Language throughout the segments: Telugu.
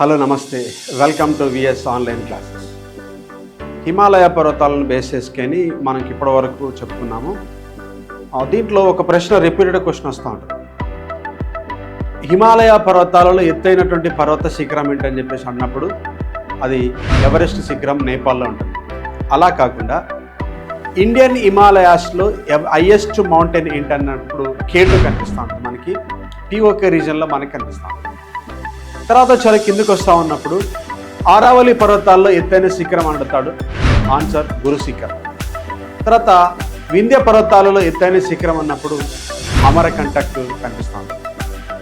హలో నమస్తే. Welcome to V S online classes Himalaya పర్వతాలను బేస్ చేసుకొని మనకి ఇప్పటి వరకు చెప్పుకున్నాము దీంట్లో ఒక ప్రశ్న రిపీటెడ్ క్వశ్చన్ వస్తూ ఉంటుంది. హిమాలయ పర్వతాలలో ఎత్తైనటువంటి పర్వత శిఖరం ఏంటని చెప్పేసి అన్నప్పుడు అది ఎవరెస్ట్ శిఖరం నేపాల్లో ఉంటుంది. అలా కాకుండా ఇండియన్ హిమాలయాస్లో హైయెస్ట్ మౌంటైన్ ఏంటన్నప్పుడు కేటు కనిపిస్తూ ఉంటుంది మనకి. టీఓకే రీజన్లో మనకి కనిపిస్తూ ఉంటుంది. తర్వాత చాలా కిందకు వస్తూ ఉన్నప్పుడు ఆరావళి పర్వతాల్లో ఎత్తైన శిఖరం అడుగుతాడు ఆన్సర్ గురు శిఖరం. తర్వాత వింధ్య పర్వతాలలో ఎత్తైన శిఖరం అన్నప్పుడు అమరకంటక్ కనిపిస్తుంది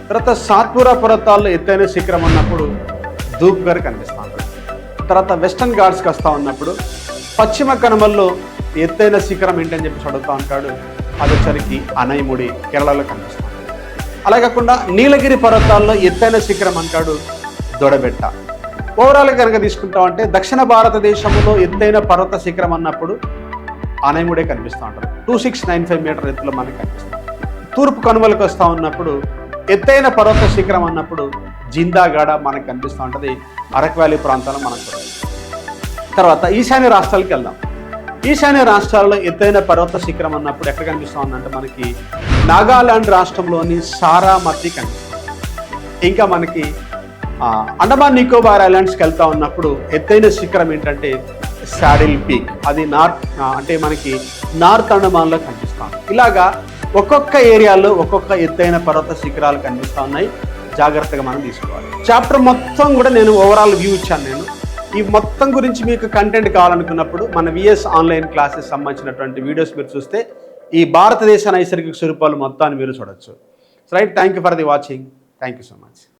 తర్వాత సాత్పురా పర్వతాల్లో ఎత్తైన శిఖరం అన్నప్పుడు ధూప్గర్ కనిపిస్తుంది తర్వాత వెస్టర్న్ ఘాట్స్కి వస్తూ ఉన్నప్పుడు పశ్చిమ కనుమల్లో ఎత్తైన శిఖరం ఏంటని చెప్పి అడుగుతూ ఉంటాడు. అది వచ్చరికి అనైముడి కేరళలో కనిపిస్తుంది అలా కాకుండా నీలగిరి పర్వతాల్లో ఎత్తైన శిఖరం అంటాడు దొడబెట్ట. ఓవరాల్ కనుక తీసుకుంటామంటే దక్షిణ భారతదేశంలో ఎత్తైన పర్వత శిఖరం అన్నప్పుడు ఆనయముడే కనిపిస్తూ ఉంటారు two six nine five meter ఎత్తులో మనకి కనిపిస్తుంది. తూర్పు కనుమలకు వస్తూ ఉన్నప్పుడు ఎత్తైన పర్వత శిఖరం అన్నప్పుడు జిందాగాడ మనకు కనిపిస్తూ ఉంటుంది. అరకు వ్యాలీ ప్రాంతాలు మనకు తర్వాత ఈశాన్య రాష్ట్రాలకు వెళ్దాం. ఈశాన్య రాష్ట్రాల్లో ఎత్తైన పర్వత శిఖరం అన్నప్పుడు ఎక్కడ కనిపిస్తా ఉందంటే మనకి నాగాలాండ్ రాష్ట్రంలోని సారామతి కనిపిస్తుంది. ఇంకా మనకి అండమాన్ నికోబార్ ఐలాండ్స్కి వెళ్తా ఉన్నప్పుడు ఎత్తైన శిఖరం ఏంటంటే శాడిల్ పీక్. అది నార్త్ అంటే మనకి నార్త్ అండమాన్లో కనిపిస్తాం ఇలాగా ఒక్కొక్క ఏరియాలో ఒక్కొక్క ఎత్తైన పర్వత శిఖరాలు కనిపిస్తూ ఉన్నాయి జాగ్రత్తగా మనం తీసుకోవాలి. చాప్టర్ మొత్తం కూడా నేను ఓవరాల్ వ్యూ ఇచ్చాను నేను. ఈ మొత్తం గురించి మీకు కంటెంట్ కావాలనుకున్నప్పుడు మన విఎస్ ఆన్లైన్ క్లాసెస్ సంబంధించినటువంటి వీడియోస్ మీరు చూస్తే ఈ భారతదేశ నైసర్గిక స్వరూపాలు మొత్తాన్ని మీరు చూడొచ్చు. Right thank you for the watching thank you so much